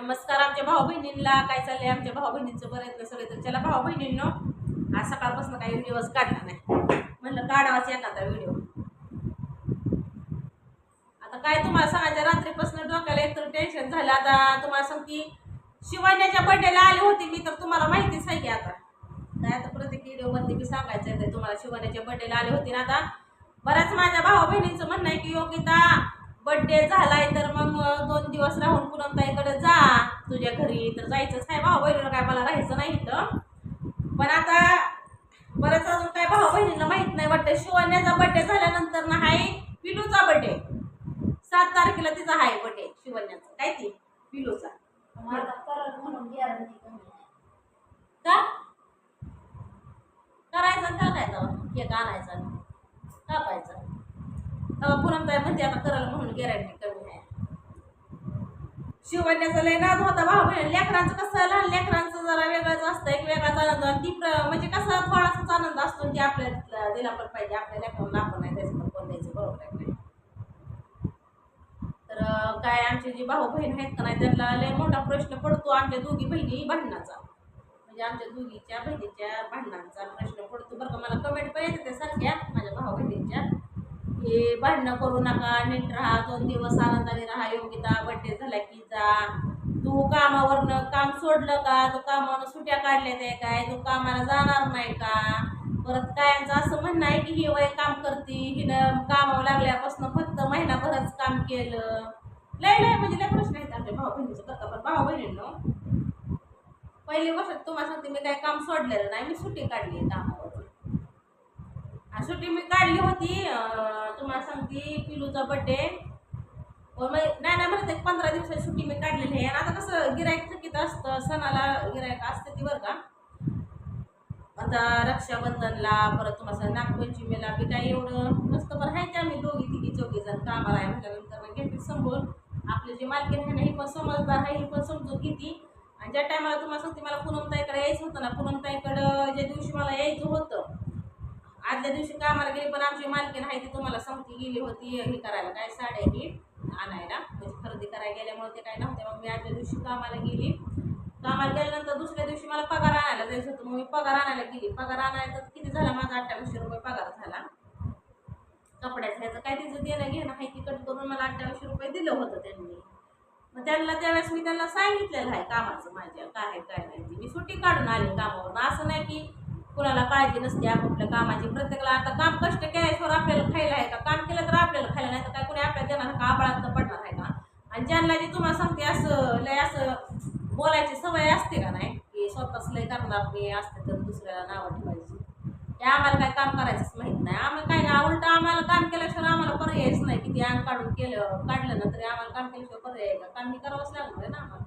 नमस्कार आमच्या भाऊ बहिणींना काय चाललंय आमच्या भाऊ बहिणींचं बरं आहे सगळे? तर चला भाऊ बहिणींनो आज सकाळपासून काही व्हिडिओज काढला नाही. म्हणलं काढावाच एखादा व्हिडिओ. आता काय तुम्हाला सांगायचं रात्रीपासून डोक्याला एकतर टेन्शन झालं. आता तुम्हाला सांगते शिवण्याच्या बड्डेला आली होती मी तर तुम्हाला माहितीच आहे की आता. काय आता प्रत्येक व्हिडिओमध्ये मी सांगायचं आहे तुम्हाला शिवण्याच्या बड्डेला आली होती. ना आता बऱ्याच माझ्या भाऊ बहिणींचं म्हणणं आहे की योगिता बड्डे झालाय तर मग दोन दिवस राहून पुनमताईकडे जा. तुझ्या घरी तर जायचंच आहे भाऊ बहिणीला काय मला राहायचं नाही इथं. पण आता बरंच अजून काय भाऊ बहिणीला माहीत नाही. वाटतं शिवण्याचा बड्डे झाल्यानंतर ना हाय पिलूचा बड्डे सात तारखेला तिचा हाय बड्डे शिवण्याचा. काय ती पिलूचा माझा करल म्हणून गॅरंटी कमी आहे का करायचं आणि त्याला काय जावं केक आणायचा आणि कापायचा तेव्हा पुनमताई म्हणते आता करल म्हणून गॅरंटी कमी आहे. शिवण्याचा लय नाद होता भाऊ बहिणी लेकरांचं कसं लहान लेकरांचं जरा वेगळंच असतं एक वेगळाच आनंद. ती म्हणजे कसं थोडासाच आनंद असतो आणि आपल्याला दिला पण पाहिजे आपल्या लेकरांना आपण नाही त्याचं पण द्यायचं बरोबर आहे नाही? तर काय आमची जी भाऊ बहीण आहेत का नाही त्यांना लय मोठा प्रश्न पडतो आमच्या दोघी बहिणी भांडणाचा. म्हणजे आमच्या दोघीच्या बहिणीच्या भांडणांचा प्रश्न पडतो. बरं का मला कमेंट पण येते सारख्या माझ्या भाऊ बहिणींच्या. हे भांडणं करू नका नीट राहा दोन दिवस आनंदाने राहा योगिता बड्डे झाला की जा. तू कामावरनं काम सोडलं का? तू कामावरनं सुट्या काढल्या ते काय? तू कामाला जाणार नाही का? परत कायांचं असं म्हणणं आहे की ही वय काम करते हिनं कामावर लागल्यापासून फक्त महिनाभरच काम केलं. लय लय म्हणजे लय प्रश्न आहेत आमच्या भाऊ बहिणीचं करता पण भाऊ बहिणींनो पहिली वर्षात तुम्हाला सांगते मी काय काम सोडलेलं नाही मी सुट्टी काढली कामावर. सुट्टी मी काढली होती तुम्हाला सांगते पिलूचा बड्डे नाही नाही म्हणत एक पंधरा दिवसाची सुट्टी मी काढलेली आहे. आणि आता कसं गिरायक थकीत असतं सणाला गिरायक असते ती बरं का. आता रक्षाबंधनला परत तुम्हाला नागपंचमीला बी काही एवढं मस्त पण आहे ते आम्ही दोघी तिघी चौघी जण कामाला आहे म्हटल्यानंतर मग घेते समोर आपले जे मालकीन आहे ना ही पण समजदार आहे ही पण समजून घेते. आणि ज्या टायमाला तुम्हाला सांगते मला पूनमताईकडे यायचं होतं ना पूनमताईकडं ज्या दिवशी मला यायचं होतं आदल्या दिवशी कामाला गेली पण आमची मालकीन आहे ती तुम्हाला सांगती गेली होती हे करायला काय साड्या ही आणायला. म्हणजे खरेदी करायला गेल्यामुळे ते काय नव्हते मग मी आदल्या दिवशी कामाला गेली? कामाला गेल्यानंतर दुसऱ्या दिवशी मला पगार आणायला जायचं होतं मग मी पगार आणायला गेली. पगार आणायला तर किती झाला माझा? अठ्ठावीसशे रुपये पगार झाला. कपड्याचं ह्याचं काय तिचं देणं घेणं आहे ती कट करून मला अठ्ठावीसशे रुपये दिलं होतं त्यांनी. मग त्यांना त्यावेळेस मी त्यांना सांगितलेलं आहे कामाचं माझ्या काय आहे काय नाही. मी सुट्टी काढून आली कामावरून. असं नाही की कुणाला काळजी नसते आपापल्या कामाची. प्रत्येकाला आता काम कष्ट केल्याशिवाय आपल्याला खायला आहे का? काम केलं तर आपल्याला खायला नाही तर काय कोणी आपल्याला देणार का आबाळात पडणार आहे का? आणि ज्यांना जे तुम्हाला सांगते असं लय असं बोलायची सवय असते का नाही? की स्वतःच लय करणार मी असते तर दुसऱ्याला नावं ठेवायची. ते आम्हाला काय काम करायचंच माहीत नाही. आम्हाला काय नाही उलट आम्हाला काम केल्याशिवाय आम्हाला पर्यायच नाही. किती अंग काढून केलं काढलं ना तरी आम्हाला काम केल्याशिवाय पर्याय आहे का? काम मी करावंच लागणार आहे ना आम्हाला.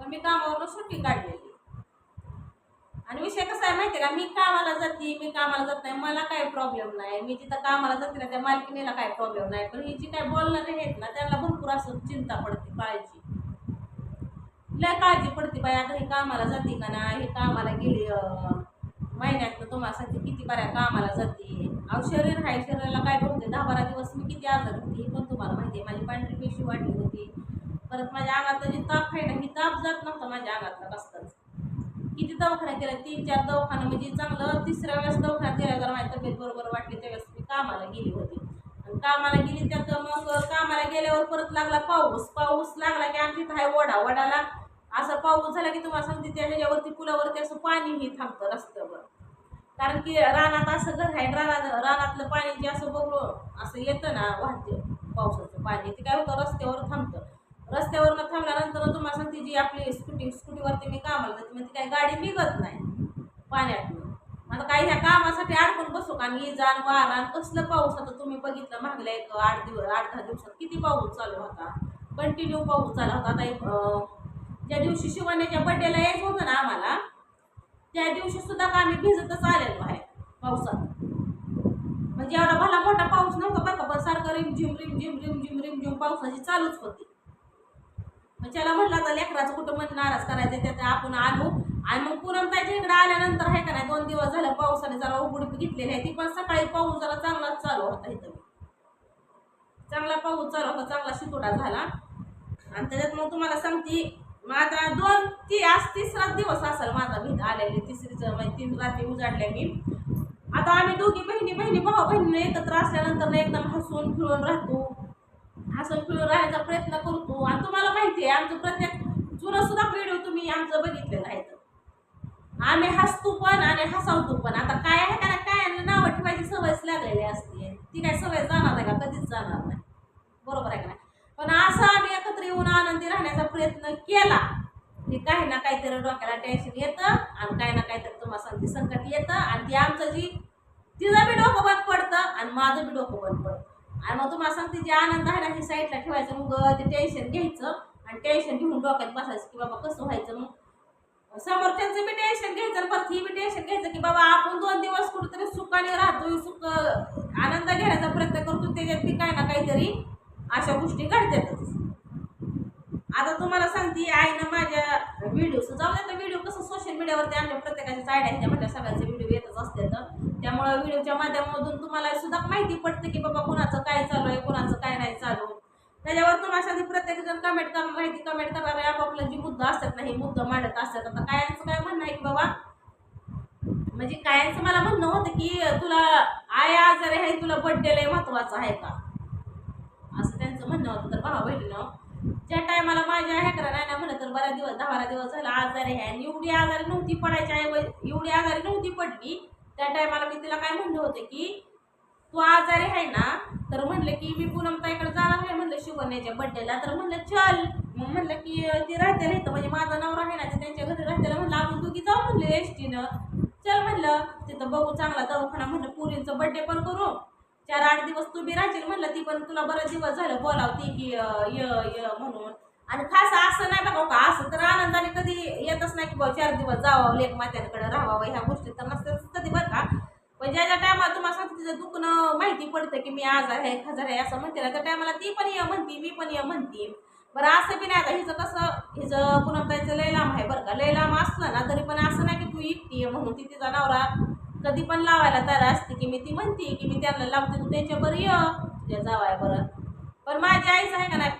पण मी कामावरून सुट्टी काढलेली. आणि विषय कसा आहे माहिती का? मी कामाला जाते मी कामाला जात नाही मला काही प्रॉब्लेम नाही. मी जिथं कामाला जाते ना त्या मालकीनीला काही प्रॉब्लेम नाही. पण ही जी काय बोलणारे आहेत ना त्यांना भरपूर असं चिंता पडते काळजी लय काळजी पडते बाई आता हे कामाला जाते का ना? हे कामाला गेली महिन्यात महिन्यातनं तुम्हाला सांगते किती बऱ्या कामाला जाते. अहो शरीर आहे शरीराला काय बघते दहा बारा दिवस मी किती आजार होती हे पण तुम्हाला माहिती आहे. माझी पांढरी पेशी वाढली होती. परत माझ्या अंगातला जी ताप आहे ना ही ताप जात नव्हता माझ्या अंगातला कसलाच किती दवाखाना केला तीन चार दवाखाना म्हणजे चांगलं तिसऱ्या वेळेस दवाखाना केला जर माझी तब्येत बरोबर वाटली त्यावेळेस मी कामाला गेली होती. आणि कामाला गेली त्यात मग कामाला गेल्यावर परत लागला पाऊस. पाऊस लागला की आमच्या इथं आहे वडा वडाला असं पाऊस झाला की तुम्हाला सांगते त्या ह्याच्यावरती पुलावरती असं पाणीही थांबतं रस्त्यावर. कारण की रानात असं घर आहे रानात रानातलं पाणी जे असं बघून असं येतं ना वाहते पावसाचं पाणी. ते काय होतं रस्त्यावर थांबतं. रस्त्यावरनं थांबल्यानंतर तुम्हाला सांगते जी आपली स्कूटी स्कूटीवरती मी कामाला जाते मग ती काही गाडी निघत नाही पाण्यात आता काही ह्या कामासाठी अडकून बसू का? आणि जाण वारा कसलं पाऊस आता तुम्ही बघितलं मागल्या एक आठ दिवस आठ दहा दिवसात किती पाऊस चालू होता. कंटिन्यू पाऊस चालू होता. आता एक, ज्या दिवशी शिवाण्याच्या बड्डेला यायचं होतं ना आम्हाला त्या दिवशी सुद्धा का आम्ही भिजतच आलेलो आहे पावसात. म्हणजे एवढा भला मोठा पाऊस नव्हता बरं का पण सारखं रिमझिम रिमझिम रिमझिम रिमझिम पावसाची चालूच होती. मग त्याला म्हटलं आता लेकराचं कुठं मन नाराज करायचं त्यात आपण आलो आणि मग पुरमताईच्या इकडे आल्यानंतर आहे का नाही दोन दिवस झालं पावसाने जरा उघडी घेतलेली आहे ती पण सकाळी पाऊस जरा चांगलाच चालू होता इथं. चांगला पाऊस चालू होता चांगला शितोडा झाला. आणि त्याच्यात मग तुम्हाला सांगते माझा दोन ती आज तिसरा दिवस असेल माझा भीत आलेली तिसरीचं म्हणजे तीन रात्री उजाडल्या मी. आता आम्ही दोघी बहिणी बहिणी भाऊ बहिणीने एकत्र असल्यानंतर एकदम हसून फिरून राहतो. हसून पिळून राहण्याचा प्रयत्न करतो. आणि तुम्हाला माहिती आहे आमचं प्रत्येक जुनं सुद्धा व्हिडिओ तुम्ही आमचं बघितलेलं आहे. आम्ही हसतो पण आणि हसावतो पण. आता काय आहे का काय नावं ठेवायची सवयच लागलेली असते. ती काय सवय जाणार आहे का? कधीच जाणार नाही. बरोबर आहे का नाही? पण असं आम्ही एकत्र येऊन आनंदी राहण्याचा प्रयत्न केला की काही ना काहीतरी डोक्याला टेन्शन येतं आणि काही ना काहीतरी तुम्हाला सांगते संकट येतं आणि ती आमचं जी तिचं बी डोकं बंद पडतं आणि माझं बी डोकं बंद पडतं. आणि मग तुम्हाला सांगते जे आनंद आहे ना ते साईडला ठेवायचं मग ते टेन्शन घ्यायचं आणि टेन्शन घेऊन डोक्यात बसायचं की बाबा कसं व्हायचं मग. समोरच्यांचं बी टेन्शन घ्यायचं आणि परत ही बी टेन्शन घ्यायचं की बाबा आपण दोन दिवस कुठेतरी सुखाने राहतो सुख आनंद घेण्याचा प्रयत्न करतो त्याच्यात ती काही ना काहीतरी अशा गोष्टी घडतातच. आता तुम्हाला सांगते आईनं माझ्या व्हिडिओ जाऊ द्या व्हिडिओ कसं सोशल मीडियावरती आमच्या प्रत्येकाच्या साईड त्या म्हटल्या सगळ्यांचे व्हिडिओ येतच असतात. त्यामुळं व्हिडिओच्या माध्यमातून तुम्हाला सुद्धा माहिती पडते की बाबा कोणाचं काय चालू आहे कोणाचं काय नाही चालू. त्याच्यावर तुम्हाला प्रत्येकजण कमेंट करणार आहे ती कमेंट करणार आहे आपापला जी मुद्दा असतात ना हे मुद्दा मांडत असतात. आता कायांचं काय म्हणणं आहे की बाबा म्हणजे कायांचं मला म्हणणं होतं की तुला आय आजारी आहे तुला बड्डे लय महत्त्वाचा आहे का? असं त्यांचं म्हणणं होतं. तर भावा बहिणीनं ज्या टायमाला माझ्या हॅकरा नाही ना म्हणलं तर बऱ्याच दिवस दहा बारा दिवस झाला आजारी आहे. आणि एवढी आजारी नव्हती पडायची आहे एवढी आजारी नव्हती पडली त्या टायमाला मी तिला काय म्हणलं होते की तू आजारी आहे ना? तर म्हणलं की मी पूनमताईकडे जाणार आहे. म्हणलं शिवण्याच्या बड्डेला तर म्हणलं चल. मग म्हणलं की ती राहते इथं म्हणजे माझा नवरा आहे ना ते त्यांच्या घरी राहत्याला म्हणलं आपण दोघी जाऊ? म्हणलं एस टीनं चल म्हणलं तिथं बघू चांगला दवाखाना. म्हणलं पुरींचं बड्डे पण करू. चार आठ दिवस तू बी राहशील. म्हणलं ती पण तुला बरेच दिवस झालं बोलावती की य य म्हणून. आणि खास असं नाही बघा का असं तर आनंदाने कधी येतच नाही की बाबा चार दिवस जावं लेख मात्यांकडे राहावं ह्या गोष्टी तर नसतेच कधी बरं का? पण ज्या ज्या टायमाला तुम्हाला सांगते तिचं दुखणं माहिती पडतं की मी आजार आहे खजार आहे असं म्हणते ना त्या टायमाला ती पण ये म्हणती मी पण ये म्हणते. बरं असं बी नाही आता हिचं कसं हिचं पुनमताईचं लय लांब आहे बरं का? लय लांब असलं ना तरी पण असं नाही की तू एकटी आहे म्हणून ती तिचा नवरा कधी पण लावायला तयार असते की मी ती म्हणते की मी त्यांना लावते तू त्यांच्या बरं ये तुझ्या जावाय बरं पण माझ्या आईचं आहे का नाही?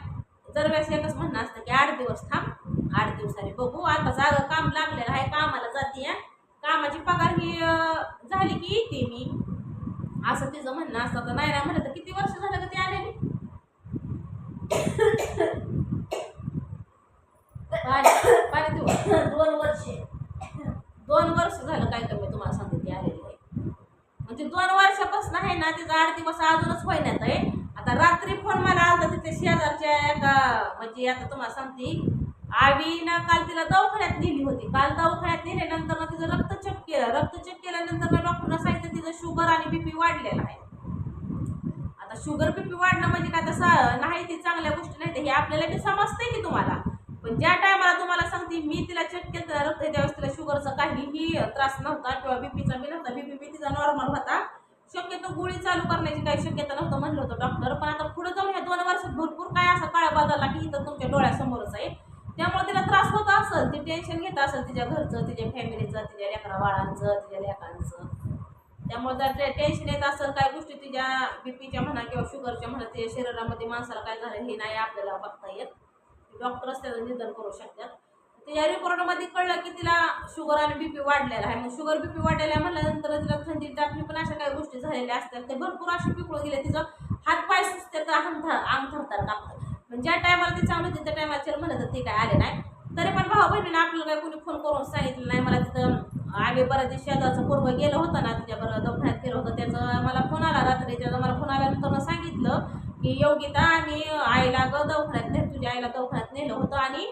दरवेळेस एकच म्हणणं असतं की आठ दिवस थांब आठ दिवसांनी बघू. आता जागं काम लागलेलं आहे कामाला जाते कामाची पगार ही झाली की येते मी. असं तिचं म्हणणं असतं. तर नाही ना म्हणलं तर किती वर्ष झालं का ती आलेली? पाणी दोन वर्षे. दोन वर्ष झालं काय कमी तुम्हाला सांगते ती आलेली आहे. म्हणजे दोन वर्षापासून आहे ना तिचा आठ दिवस अजूनच होईनात आहे आता रात्री फोन मला आलता तिथे शेजारच्या एका म्हणजे आता तुम्हाला सांगते आवीनं काल तिला दवाखान्यात नेली होती. काल दवाखान्यात नेल्यानंतर ना तिचं रक्त चेक केलं. रक्त चेक केल्यानंतर ना डॉक्टरनं सांगितलं तिचं शुगर आणि बीपी वाढलेलं आहे. आता शुगर बीपी वाढणं म्हणजे काय तसं नाही ती चांगल्या गोष्टी नाही हे आपल्याला बी समजते की तुम्हाला. पण ज्या टायमाला तुम्हाला सांगते मी तिला चेक केलं तर रक्त त्यावेळेस तिला शुगरचा काहीही त्रास नव्हता किंवा बीपीचा बी नव्हता. बीपी बी तिचा नॉर्मल होता. शक्यतो गोळी चालू करण्याची काही शक्यता नव्हतं म्हणलं होतं डॉक्टर पण आता पुढे जाऊन ह्या दोन वर्षात भरपूर काय असा काळा बदलला की इथं तुमच्या डोळ्यासमोरच आहे. त्यामुळे तिला त्रास होत असेल ती टेन्शन घेत असेल तिच्या घरचं तिच्या फॅमिलीचं तिच्या लेकरा बाळांचं तिच्या लेकांचं. त्यामुळे जर टेन्शन येत असेल काय गोष्टी तिच्या बीपीच्या म्हणा किंवा शुगरच्या म्हणा ते शरीरामध्ये माणसाला काय झालं हे नाही आपल्याला बघता येत. डॉक्टरच त्याचं निदान करू शकतात. तिच्या रिपोर्टमध्ये कळलं की तिला शुगर आणि बीपी वाढलेला आहे. मग शुगर बीपी वाढलेला आहे म्हणल्यानंतर तिला थंडी टाकली पण अशा काही गोष्टी झालेल्या असतात. ते भरपूर असे पिकळून गेले तिचं हातपाय सुचते तर अंग थर अंग थरथर कापतं पण ज्या टायमाला ते चांगली होती त्या टायमाला चल म्हणलं तर ते काय आले नाही. तरी पण भाऊ बहिणीने आपल्याला काय कोणी फोन करून सांगितलं नाही. मला तिथं आम्ही बऱ्याच दिवशी शेजारचं पूर्व गेलं होतं ना तिच्याबरोबर दफण्यात गेलं होतं त्याचं मला फोन आला रात्री. त्याचा मला फोन आल्यानंतर सांगितलं की योगिता आम्ही आईला ग दवाखान्यात तुझ्या आईला दवाखान्यात नेलं होतं आणि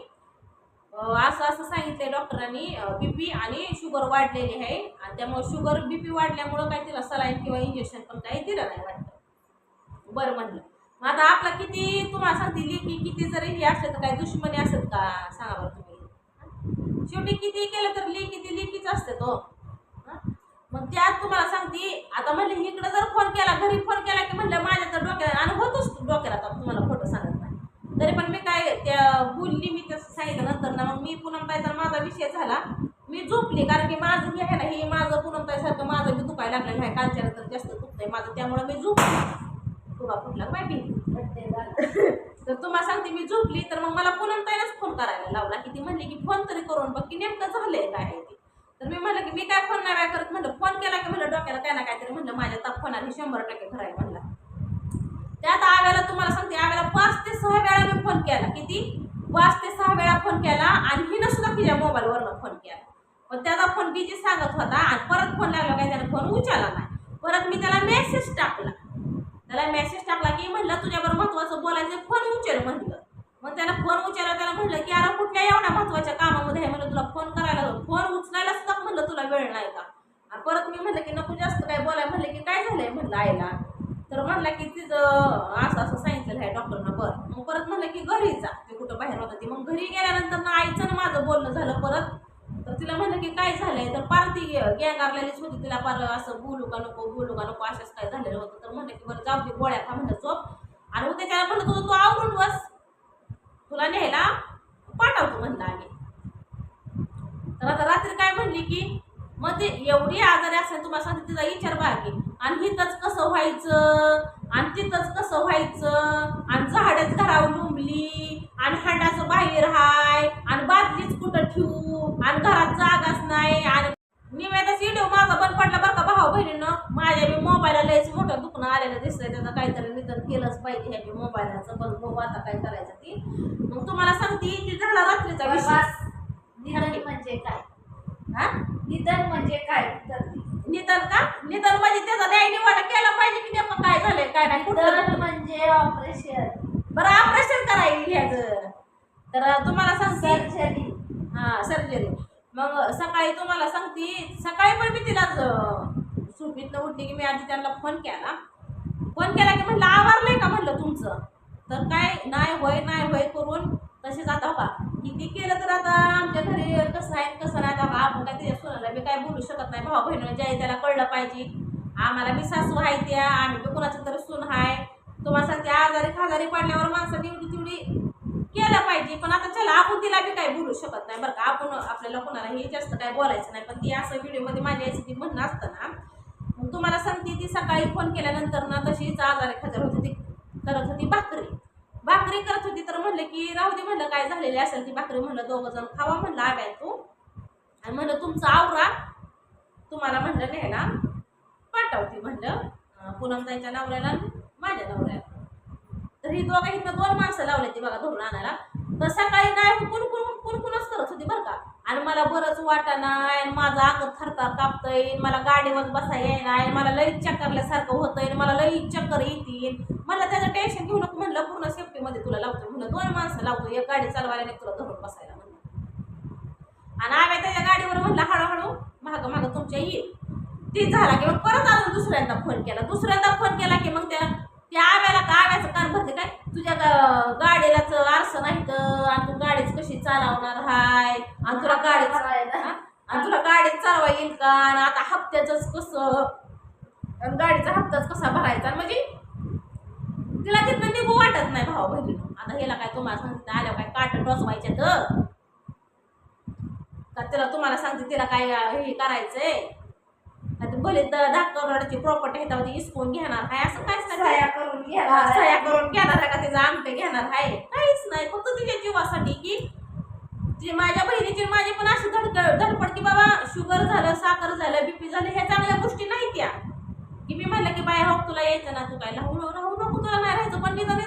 असं असं सांगितलंय डॉक्टरांनी. बीपी आणि शुगर वाढलेली आहे. आणि त्यामुळे शुगर बीपी वाढल्यामुळं काय तिला सलाईन किंवा इंजेक्शन पण काही दिलं नाही वाटतं. बरं म्हणलं. मग आता आपला किती तुम्हाला सांगते की किती जरी हे असलं तर काय दुश्मनी असत का? सांगा बरं तुम्ही. शेवटी किती केलं तर लेखी ती लेखीच असते तो. मग त्यात तुम्हाला सांगते आता म्हणले इकडे जर फोन केला घरी फोन केला की म्हणलं माझ्या तर डोक्याला आणि होतोच डोक्याला. आता तुम्हाला फोटो सांगा नाही तरी पण मी काय त्या बोलली मी तसं सांगितलं नंतर ना मग मी पुनमताई माझा विषय झाला. मी झोपली कारण की माझं मी आहे ना हे माझं पुनमताईसारखं माझं मी दुखायला लागलेलं आहे कालच्या नंतर जास्त दुखतंय माझं त्यामुळे मी झोपली. तुला कुठला माहिती? तर तुम्हाला सांगते मी झोपली तर मग मला पुनमताईलाच फोन करायला लावला की ती बघ की नेमकं झालंय काय आहे ते. तर मी म्हणलं की मी काय फोन नाही काय करत? म्हणलं फोन केला की? म्हणलं डोक्याला काय ना काहीतरी म्हणलं माझ्या ताप फोन आली शंभर टक्के खरं आहे म्हणलं. त्यात आव्याला तुम्हाला सांगते आव्याला पाच ते सहा वेळा मी फोन केला. किती? पाच ते सहा वेळा फोन केला आणि हिनं सुद्धा तिच्या मोबाईलवरनं फोन केला. पण त्याचा फोन बिजी सांगत होता आणि परत फोन लागला काय त्याने फोन उचलला नाही. परत मी त्याला मेसेज टाकला. त्याला मेसेज टाकला की म्हणलं तुझ्याबरोबर महत्वाचं बोलायचं फोन उचल म्हणलं. मग त्याला फोन उचलला त्याला म्हणलं की अरे कुठल्या एवढ्या महत्त्वाच्या कामामध्ये आहे? म्हणलं तुला फोन करायला फोन उचलायला सुद्धा म्हणलं तुला वेळ नाही का? आणि परत मी म्हणलं की नको जास्त काय बोलाय म्हणलं की काय झालंय? म्हणलं आईला. तर म्हणलं की तिचं असं असं सांगितलेलं आहे डॉक्टरनं बरं. मग परत म्हणलं की घरी जा. कुठं बाहेर होता ती. मग घरी गेल्यानंतर ना आईचं ना माझं बोलणं झालं परत. तर तिला म्हणलं की काय झालंय? तर पार ती गॅंग आरलेलीच होती. तिला पार असं बोलू का नको बोलू का नको असंच काय झालेलं होतं. तर म्हणलं की बरं जाऊ दे गोळ्या खा म्हणलं झोप. आणि उद्या त्याला म्हणलं तुझं तू आवरून बस. तुला न्यायला पाठवतो म्हणलं आम्ही. तर आता रात्री काय म्हणली की मग ते एवढी आजारी असेल तुम्हाला सांगते तिचा विचार बाकी आणि हिथंच कसं व्हायचं आणि तिथंच कसं व्हायचं आणि झाडच घरावर लुंबली आणि हांडाचं बाहेर हाय आणि बादलीच कुठं ठेवू आणि घरात जागाच नाही आणि निवेदाच व्हिडिओ माझा बंद पडला बरं का भाऊ बहिणीनं. माझ्या मी मोबाईलला लयच मोठं दुखणं आलेलं दिसतंय. त्याचं काहीतरी निधन केलंच पाहिजे ह्या मोबाईलचं पण बघू आता काय करायचं ती. मग तुम्हाला सांगते ती झाला रात्रीचा बस. निधन म्हणजे काय? हा? निधन म्हणजे काय? निधन का? निधन म्हणजे त्याचा न्याय निवाडा केला पाहिजे की नेमकं काय झालंय काय नाही म्हणजे ऑपरेशन बरं ऑपरेशन करायला घ्यायचं तर तुम्हाला सांगते. सर्जरी हा सर्जरी मग सकाळी तुम्हाला सांगते सकाळी पण मी तिला सुपीतनं उठली की मी आधी त्यांना फोन केला. फोन केला की म्हणलं आवरलंय का? म्हणलं तुमचं. तर काय नाही होय नाही होय करून तसेच आता हो का किती केलं तर आता आमच्या घरी कसं आहे कसं नाही आता आपण काय तिच्या सोनाला मी काय बोलू शकत नाही. भाऊ बहिणी ज्या त्याला कळलं पाहिजे. आम्हाला मी सासू आहे त्या आम्ही बी कुणाचं तरी सून आहे तुम्हाला सांगते आजारी खाजारी पडल्यावर माणसाने एवढी तेवढी केलं पाहिजे. पण आता चला आपण तिला बी काही बोलू शकत नाही बरं का. आपण आपल्याला कोणाला हे जास्त काय बोलायचं नाही. पण ती असं व्हिडिओमध्ये माझ्या यायचं ती म्हणणं असतं ना मग तुम्हाला सांगते ती सकाळी फोन केल्यानंतर ना तशीच आजारी खाजार होती ती करत होती भाकरी. भाकरी करत होती तर म्हणलं की राहू दे म्हणलं काय झालेली असेल ती भाकरी? म्हणलं दोघं जण खावा म्हणलं आव्या तू. आणि म्हणलं तुमचं आवरा तुम्हाला म्हणलं न्यायला पाठवते. म्हणलं पूनमताईच्या नवऱ्याला माझ्या नवऱ्याला. तर ही दोघं इथं दोन माणसं लावले ती बघा धरून आणायला. तर सकाळी नाही कुणकुण कुणकुणच करत होती बरं का. आणि मला बरंच वाटा नाही माझं अंग थरथर कापतंय मला गाडीवर बसा येईना मला लई चक्करल्यासारखं होतंय मला लई चक्कर येतील. मला त्याचं टेन्शन घेऊ नको म्हणलं पूर्ण सेफ्टीमध्ये तुला लावतो म्हणलं. दोन माणसं लावतो एक गाडी चालवायला नाही तुला धरून बसायला म्हणलं. आणि आम्ही त्याच्या गाडीवर म्हणलं हळूहळू मागं मागं तुमच्या येईल. ती झाला की मग परत अजून दुसऱ्यांदा फोन केला. दुसऱ्यांदा फोन केला की मग त्या त्या आव्याला का आव्याचं कान भरते काय? तुझ्या गाडीलाच आरसं नाही तर आणि तू गाडीच कशी चालवणार हाय? आणि तुला गाडी. आणि तुला गाडीत चालवा येईल का? आणि आता हप्त्याचंच कसं? आणि गाडीचा हप्ताच कसा भरायचा? म्हणजे तिला तिथं निघू वाटत नाही भाऊ बहिणी आता हेला काय तुम्हाला सांगते आल्यावर काय काट टोचवायचे तर? तिला तुम्हाला सांगते तिला काय हे करायचंय? भले दहा करोडाची प्रॉपर्टी आहे तेव्हा ती इसकून घेणार आहे. असं काहीच नाही सह्या करून घ्या सह्या करून घेणार आहे का? तिचा अंगठे घेणार आहे. काहीच नाही. फक्त तिच्या जीवासाठी की माझ्या बहिणीची माझी पण अशी धडकड धडपड की बाबा शुगर झालं साखर झालं बीपी झालं ह्या चांगल्या गोष्टी नाही त्या. की मी म्हणलं की बाय हो तुला यायचं ना तू काय राहू राहू नको तुला नाही राहायचं पण निदान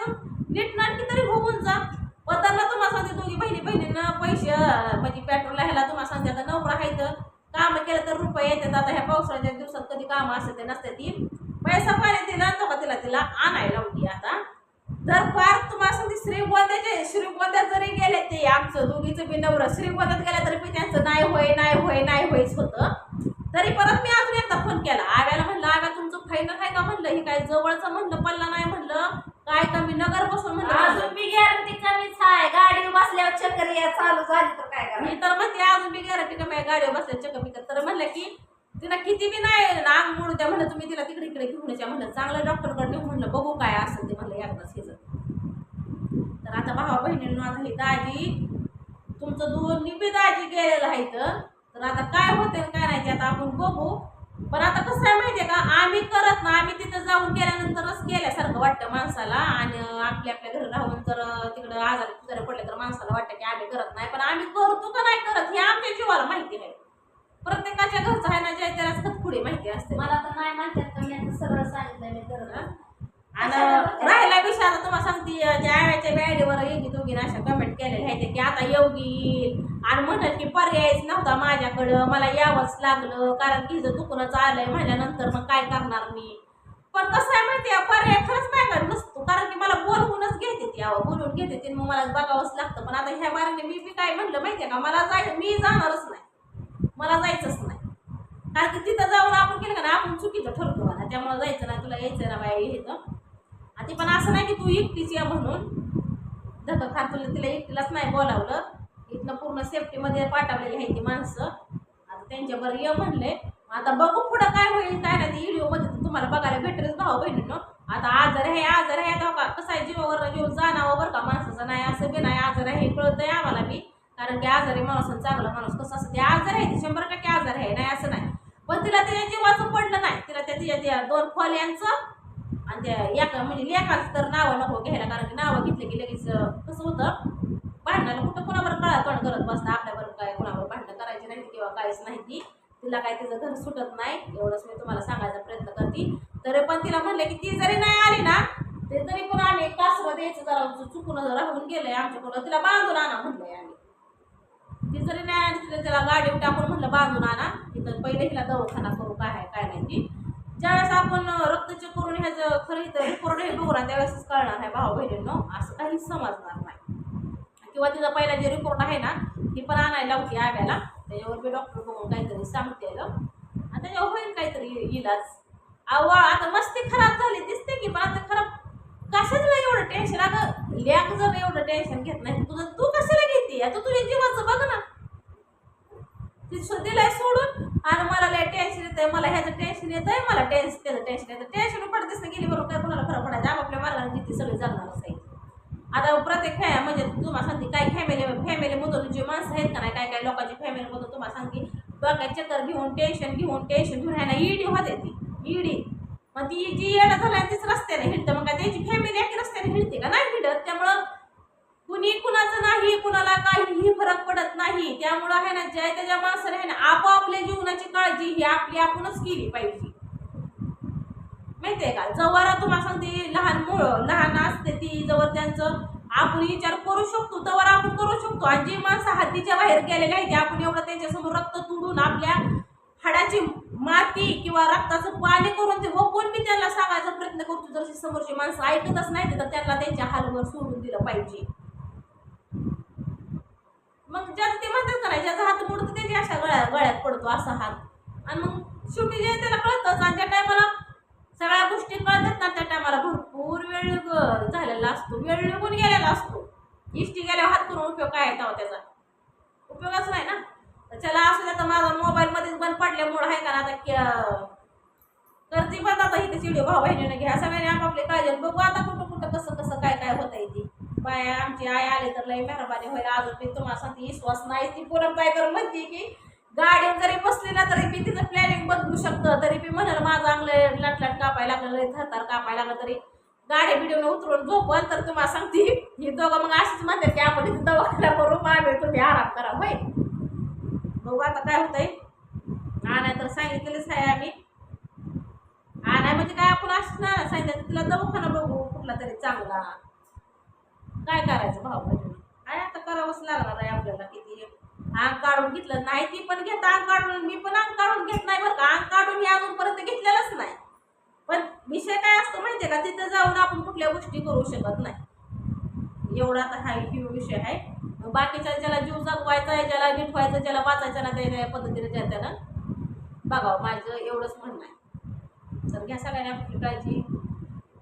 नीट नाटकी तरी होऊन जा. वतनला तुम्हाला सांगते दोघी बहिणी बहिणींना पैसे म्हणजे पेट्रोलला ह्याला तुम्हाला सांगते आता नवरा आहे तर काम केलं तर रुपये येतात. आता ह्या पावसाळ्याच्या दिवसात कधी कामं असते ते नसते ती. पैसा पाणी दिला तो का तिला तिला आणायला होती आता. जर फार तुम्हाला सांगते श्रीगोंद्याचे श्रीगोंद्यात जरी गेले ते आमचं दोघीचं बी नवरं श्रीगोंद्यात गेल्या तरी बी त्यांचं नाही होय नाही होय नाही होयच होतं. तरी परत मी अजून एकदा फोन केला. आव्याला म्हणलं आव्या तुमचं फायनल आहे का? म्हणलं हे काय जवळचं म्हणलं पल्ला नाही म्हणलं. काय कमी नगर बसून म्हणलं अजून बी गॅरंटी कमीच आहे. गाडी बसल्यावर चक्कर या चालू झाली तर काय मी तर म्हणते अजून बी गॅरंटी कमी आहे. गाडीवर बसल्या चक्क बिकत तर म्हणलं की तिला किती बी नाही अंग मोडू द्या म्हणलं तुम्ही तिला तिकडे इकडे घेऊन यायच्या म्हणलं. चांगलं डॉक्टरकडे नेऊन म्हणलं बघू काय असेल ते म्हणलं एकदाच हे तर आता भावा बहिणींनो आता ही दाजी तुमचं दोन्ही बी दाजी गेलेलं आहे इथं. तर आता काय होते काय नाही ते आता आपण बघू. पण आता कसं आहे माहितीये का आम्ही करत ना आम्ही तिथं जाऊन गेल्यानंतरच गेल्यासारखं वाटतं माणसाला. आणि आपल्या आपल्या घरी राहून जर तिकडं आजारी तुजारी पडले तर माणसाला वाटतं की आम्ही करत नाही. पण आम्ही करतो का नाही करत हे आमच्या जीवाला माहिती आहे. प्रत्येकाच्या घरचं आहे ना ज्या त्यालाच खतखुडी माहिती असते. मला तर नाही म्हणतात तर मी आता सरळ सांगितलं मी करत आणि राहिला विषय आता तुम्हाला सांगते त्या आव्याच्या बॅडीवर एकी दोघीने अशा कमेंट केलेल्या आहेत की आता योगी आणि म्हणत की पर्यायच नव्हता माझ्याकडं. मला यावंच लागलं कारण की जर दुखणंच आलंय म्हणल्यानंतर मग काय करणार मी? पण कसं आहे माहिती आहे पर्याय खरंच माझ्याकडे नसतो. कारण की मला बोलवूनच घेते ती अहो बोलवून घेते ती मग मला बघावंच लागतं. पण आता ह्या मार्गे मी बी काय म्हणलं माहिती आहे का? मला जाय मी जाणारच नाही. मला जायचंच नाही. कारण की तिथं जाऊन आपण केलं का ना आपण चुकीचं ठरतो मला त्यामुळे जायचं नाही. तुला यायचं ना बाई हे आणि ते पण असं नाही की तू एकटीच या म्हणून. धक्का खात तुला तिला एकटीलाच नाही बोलावलं. इथनं पूर्ण सेफ्टीमध्ये पाठवलेली आहे ती माणसं. आता त्यांच्यावर ये म्हणले आता बघू पुढं काय होईल काय नाही. व्हिडिओमध्ये तर तुम्हाला बघायला भेटेलच भाऊ बहिणीनं. आता आजार आहे आजार आहे. तो बघा कसं आहे जीवावर जीव जाणावं बरं का? माणसाचं नाही असं बी नाही आजार आहे कळत आहे आम्हाला बी. कारण की आजारी माणूस चांगला माणूस कसं असं ते आजार आहे ते शंभर टक्के आजार आहे नाही असं नाही. पण तिला त्याच्या जीवाचं पडलं नाही. तिला त्या तिच्या त्या दोन खोल्यांचं आणि त्या एका म्हणजे लेखाच तर नावं नको घ्यायला कारण की नावं घेतलं की लगेच कसं होतं? भांडणाला कुठं कोणावर कळा तोंड करत बसता? आपल्याबरोबर काय कोणावर भांडणं करायची नाही किंवा काहीच नाही ती? तिला काय तिचं घर सुटत नाही? एवढंच मी तुम्हाला सांगायचा प्रयत्न करते. तरी पण तिला म्हणलं की ती जरी नाही आली ना ते तरी पण आम्ही कासरं द्यायचं जरा चु- चुकून राहून गेलंय आमच्याकडं तिला बांधून आणा म्हणलंय आम्ही. ती जरी नाही आली तिला त्याला गाडीवर टाकून म्हणलं बांधून आणा. तिथं पहिले हिला दवाखाना करू काय आहे काय नाही ती. ज्यावेळेस आपण रक्तचे करून ह्याचं खरं इथं रिपोर्ट हे बघू ना त्यावेळेसच कळणार आहे भाऊ बहिणींनो असं काही समजणार नाही. किंवा तिचा पहिला जे रिपोर्ट आहे ना ती पण आणायला लावते आव्याला त्याच्यावर मी डॉक्टर बघून काहीतरी सांगते आणि त्याच्यावर होईल काहीतरी इलाज. अहो आता मस्ती खराब झाली दिसते की पण आता खराब कशाला एवढं टेन्शन अगं लॅग जर एवढं टेन्शन घेत नाही तुझं तू कशाला घेते? आता तुझ्या जीवाचं बघ ना. ती दिलाय सोडून आणि मला लय टेन्शन येतंय मला ह्याचं टेन्शन येतंय मला टेन्शन त्याचं टेन्शन येतं टेन्शन पडतेच ना गेली बरोबर काय कोणाला खरं पडायचं? आपापल्या मार्गाने जिथे सगळे जाणार आहे. आता प्रत्येक फॅ म्हणजे तुम्हाला सांगते काय फॅमिली फॅमिलीमधून जे माणसं आहेत का नाही काय काय लोकांची फॅमिलीमधून तुम्हाला सांगते बघा चक्कर घेऊन टेन्शन घेऊन टेन्शन घेऊन आहे ना ईडी होते ती ईडी. मग ती जी येणं झालं तीच रस्त्याने हिंडतं मग काय त्याची फॅमिली आहे की रस्त्याने हिंडते का? नाही हिंडत. त्यामुळं कुणी कुणाचं नाही कुणाला काहीही फरक पडत नाही. त्यामुळं आहे ना ज्या त्याच्या माणसाने आहे ना आपापल्या जीवनाची काळजी ही आपली आपणच केली पाहिजे. माहितीये का? जवळ तुम्हाला सांगते लहान मुळ लहान असते ती जवळ त्यांचं आपण विचार करू शकतो तवर आपण करू शकतो. आणि जी माणसं हद्दीच्या बाहेर गेलेली आहे ते आपण एवढं त्यांच्यासमोर रक्त तुडून आपल्या हाडाची माती किंवा रक्ताचं पाणी करून ते वकून मी त्यांना सांगायचा प्रयत्न करतो. जर समोरची माणसं ऐकतच नाही तर त्यांना त्यांच्या हालवर सोडून दिलं पाहिजे. मग ज्याचं ते म्हणतात का नाही ज्याचा हात मोडतो त्याच्या अशा गळ्या गळ्यात पडतो असा हात. आणि मग शेवटी जे त्याला कळतंच आणि ज्या टायमाला सगळ्या गोष्टी कळतात ना त्या टायमाला. भरपूर वेळ झालेला असतो. वेळ निघून गेलेला असतो. इष्टी गेल्यावर हात करून उपयोग काय येतो त्याचा? उपयोगच नाही ना? चला असं तर माझा मोबाईल मध्येच बंद पडल्यामुळं आहे का ना आता करते पण आता इथे चिडिओ भाऊ बहिणीने घ्या. सगळ्यांनी आपापले काळजी बघू आता कुठं कुठं कसं कसं काय काय होत आहे ती. बाया आमची आई आली तर लई मेहरबानी होईल. अजून मी तुम्हाला सांगते विश्वास नाही. ती पुरण काय कर म्हणते की गाडीवर जरी बसली ना तरी मी तिचं प्लॅनिंग बदलू शकतं. तरी मी म्हणाल माझं अंगलं लाटलाट कापायला लागलं लय कापायला लागलं तरी गाडी बिडीवर उतरून झोपल तर तुम्हाला सांगते ही दोघं मग अशीच म्हणतात की आपण इथं दवाखाना करू मागे तुम्ही आराम करा होय. बघू आता काय होतंय. हा नाही तर सांगितलेलंच आहे आम्ही. आणाय म्हणजे काय आपण असं ना सांगितलं तिला दवाखाना बघू कुठला तरी चांगला. काय करायचं भाऊ? बहिणी काय आता करावंच लागणार आहे आपल्याला किती अंग काढून घेतलं नाही ती पण घेत अंग काढून मी पण अंग काढून घेत नाही बरं का. अंग काढून मी अजूनपर्यंत घेतलेलंच नाही. पण विषय काय असतो माहितीये का? तिथं जाऊन आपण कुठल्या गोष्टी करू शकत नाही. एवढा आता हा ही विषय आहे. मग बाकीच्या ज्याला जीव जगवायचा आहे ज्याला गिटवायचं ज्याला वाचायचं ना त्या त्या पद्धतीने त्या त्यानं बघावं. माझं एवढंच म्हणणं आहे. तर घ्या सगळ्यांनी आपली काळजी.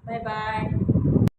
Bye bye.